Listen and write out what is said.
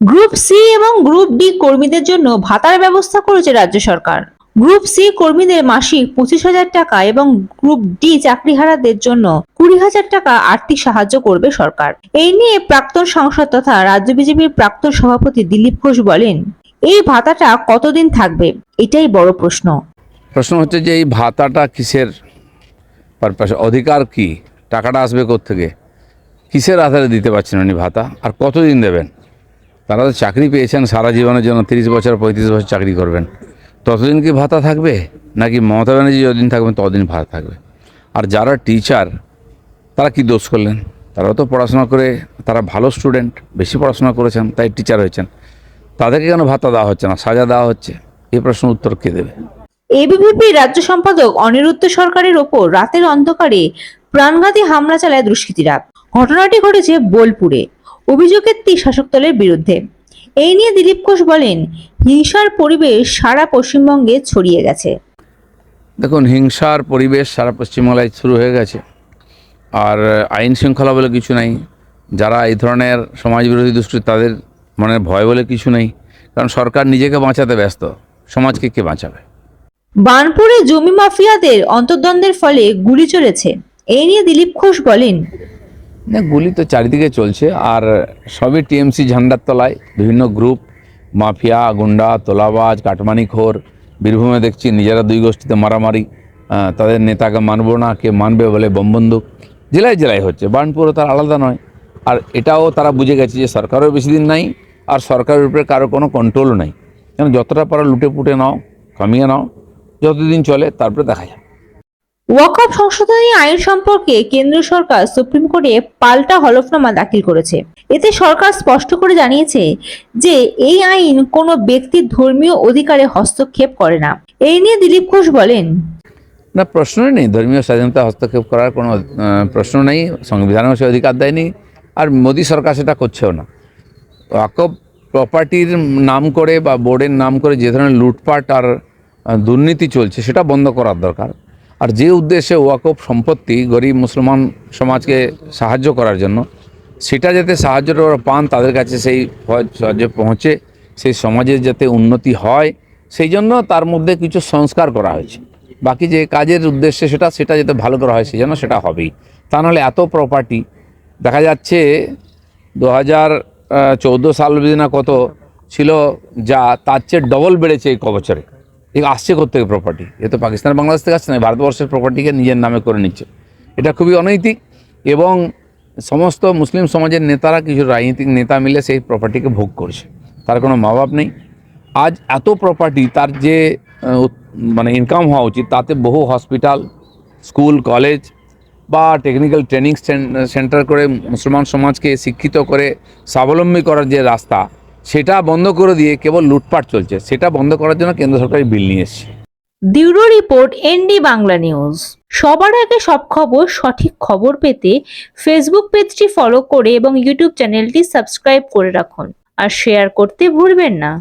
Group C এবং group D কর্মীদের জন্য ভাতার ব্যবস্থা করেছে রাজ্য সরকার। গ্রুপ সি কর্মীদের মাসিক পঁচিশ হাজার টাকা এবং গ্রুপ ডি চাকরিহারাদের জন্য কুড়ি হাজার টাকা আর্থিক সাহায্য করবে সরকার। এই নিয়ে প্রাক্তন সাংসদ তথা রাজ্য বিজেপির প্রাক্তন সভাপতি দিলীপ ঘোষ বলেন, এই ভাতাটা কতদিন থাকবে? এটাই বড় প্রশ্ন। প্রশ্ন হচ্ছে যে এই ভাতাটা কিসের পারপাস অধিকার কি? টাকাটা আসবে থেকে কিসের আধারে দিতে পারছেন উনি ভাতা? আর কতদিন দেবেন? তারা তো চাকরি পেয়েছেন সারা জীবনের জন্য, তিরিশ বছর, পঁয়ত্রিশ বছর চাকরি করবেন। ততদিন কি ভাতা থাকবে? নাকি মমতা ব্যানার্জি যতদিন থাকবেন, ততদিন ভাতা থাকবে? আর যারা টিচার তারা কি দোষ করলেন? তারাও তো পড়াশোনা করে, তারা ভালো স্টুডেন্ট বেশি পড়াশোনা করেছেন, তাই টিচার হয়েছেন। তাদেরকে কেন ভাতা দেওয়া হচ্ছে না? সাজা দেওয়া হচ্ছে? এই প্রশ্নের উত্তর কে দেবে? এবিভিপি রাজ্য সম্পাদক অনিরুদ্ধ সরকারের ওপর রাতের অন্ধকারে প্রাণঘাতী হামলা চালায় দুষ্কৃতীরা। ঘটনাটি ঘটেছে বোলপুরে। অভিযোগের তীর শাসক দলের বিরুদ্ধে। এই নিয়ে দিলীপ ঘোষ বলেন হিংসার পরিবেশ সারা পশ্চিমবঙ্গে ছড়িয়ে গেছে। দেখুন হিংসার পরিবেশ সারা পশ্চিমবাংলায় শুরু হয়ে গেছে। আর আইন শৃঙ্খলা বলে কিছু নাই। যারা এই ধরনের সমাজবিরোধী দুষ্কৃতি তাদের মনে ভয় বলে কিছু নেই। কারণ সরকার নিজেকে বাঁচাতে ব্যস্ত। সমাজকে কে বাঁচাবে? বানপুরে জমি মাফিয়াদের অন্তর্দ্বন্দ্বের ফলে গুলি চলেছে। এই নিয়ে দিলীপ ঘোষ বলেন না, গুলি তো চারিদিকে চলছে, আর সবই টিএমসি ঝান্ডার তলায়। বিভিন্ন গ্রুপ মাফিয়া, গুন্ডা, তোলাবাজ, কাটমানিখোর, বীরভূমে দেখছি নিজেরা দুই গোষ্ঠীতে মারামারি তাদের নেতাকে মানবো না, কে মানবে বলে বমবন্দুক জেলায় জেলায় হচ্ছে, বার্নপুরও তার আলাদা নয়। আর এটাও তারা বুঝে গেছে যে সরকারও বেশি দিন নাই, আর সরকারের উপরে কারও কোনো কন্ট্রোলও নাই। কেন যতটা পারো লুটে পুটে নাও, কামিয়ে নাও, যতদিন চলে তারপরে দেখা যাবে ওয়াকফ সংশোধনী আইন সম্পর্কে কেন্দ্র সরকার সুপ্রিম কোর্টে পাল্টা হলফনামা দাখিল করেছে। এতে সরকার স্পষ্ট করে জানিয়েছে যে এই আইন কোনো ব্যক্তির ধর্মীয় অধিকারে হস্তক্ষেপ করে না। এই নিয়ে দিলীপ ঘোষ বলেন। না, প্রশ্নই নেই। ধর্মীয় স্বাধীনতা হস্তক্ষেপ করার কোনো প্রশ্ন নেই। সংবিধানেও সে অধিকার দেয়নি। আর মোদী সরকার সেটা করছেও না। ওয়াকফ প্রপার্টির নাম করে বা বোর্ডের নাম করে যে ধরনের লুটপাট আর দুর্নীতি চলছে, সেটা বন্ধ করার দরকার। আর যে উদ্দেশ্যে ওয়াকফ সম্পত্তি গরিব মুসলমান সমাজকে সাহায্য করার জন্য, সেটা যাতে সাহায্যটা পান, তাদের কাছে সেই সাহায্য পৌঁছে, সেই সমাজের যাতে উন্নতি হয়, সেই জন্য তার মধ্যে কিছু সংস্কার করা হয়েছে। বাকি যে কাজের উদ্দেশ্যে সেটা সেটা যাতে ভালো করা হয়, সেই জন্য সেটা হবেই। তা নাহলে এত প্রপার্টি দেখা যাচ্ছে দু হাজার চৌদ্দো সাল না কত ছিল, যা তার চেয়ে ডবল বেড়েছে এই ক এই আসছে কোথেকে প্রপার্টি এ তো পাকিস্তান বাংলাদেশ থেকে আসছে না ভারতবর্ষের প্রপার্টিকে নিজের নামে করে নিচ্ছে। এটা খুবই অনৈতিক এবং সমস্ত মুসলিম সমাজের নেতারা, কিছু রাজনৈতিক নেতা মিলে সেই প্রপার্টিকে ভোগ করছে। তার কোনো মা বাপ নেই। আজ এত প্রপার্টি তার যে মানে ইনকাম হওয়া উচিত, তাতে বহু হসপিটাল স্কুল কলেজ বা টেকনিক্যাল ট্রেনিং সেন্টার করে মুসলমান সমাজকে শিক্ষিত করে স্বাবলম্বী করার যে রাস্তা সেটা বন্ধ করে দিয়ে কেবল লুটপাট চলছে। সেটা বন্ধ করার জন্য কেন্দ্র সরকার বিল নিয়ে এসছে। Bureau report, ND Bangla news. সবার আগে সব খবর, সঠিক খবর পেতে ফেসবুক পেজটি ফলো করে এবং ইউটিউব চ্যানেলটি সাবস্ক্রাইব করে রাখুন। আর শেয়ার করতে ভুলবেন না।